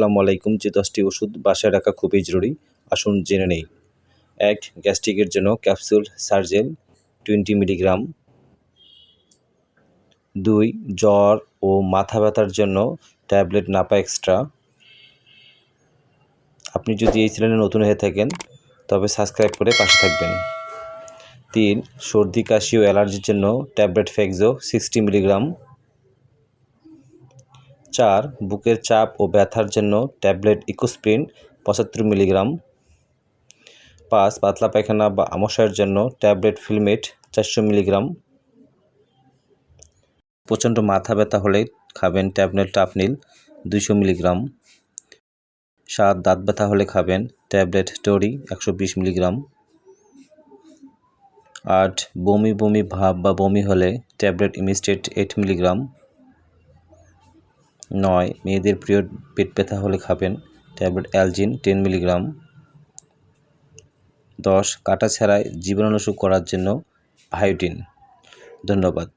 আসসালামু আলাইকুম যে দশটি ওষুধ বাসায় রাখা খুবই জরুরি। আসুন জেনে নেই। এক, গ্যাস্ট্রিকের জন্য ক্যাপসুল, সার্জেল, টোয়েন্টি মিলিগ্রাম। দুই, জ্বর ও মাথা ব্যথার জন্য ট্যাবলেট নাপা এক্সট্রা। আপনি যদি এই চ্যানেলে নতুন হয়ে থাকেন, তবে সাবস্ক্রাইব করে পাশে থাকবেন। তিন, সর্দি, কাশি ও অ্যালার্জির জন্য ট্যাবলেট ফেক্সো, সিক্সটি মিলিগ্রাম। চার, বুকের চাপ ও ব্যথার জন্য ট্যাবলেট ইকোস্প্রিন পঁচাত্তর মিলিগ্রাম। পাঁচ, পাতলা পায়খানা বা আমশায়ের জন্য ট্যাবলেট ফিলমেট চারশো মিলিগ্রাম। প্রচণ্ড মাথা ব্যথা হলে খাবেন ট্যাবলেট টাফনিল দুইশো মিলিগ্রাম। সাত, দাঁত ব্যথা হলে খাবেন ট্যাবলেট টরি একশো বিশ মিলিগ্রাম। আট, বমি বমি ভাব বা বমি হলে ট্যাবলেট ইমিস্টেট এইট মিলিগ্রাম। নয়। মেয়েদের প্রিয় পেট ব্যথা হলে খাবেন ট্যাবলেট অ্যালজিন টেন মিলিগ্রাম। দশ। কাটা ছাড়াই জীবাণুনাশক করার জন্য ভায়োটিন ধন্যবাদ।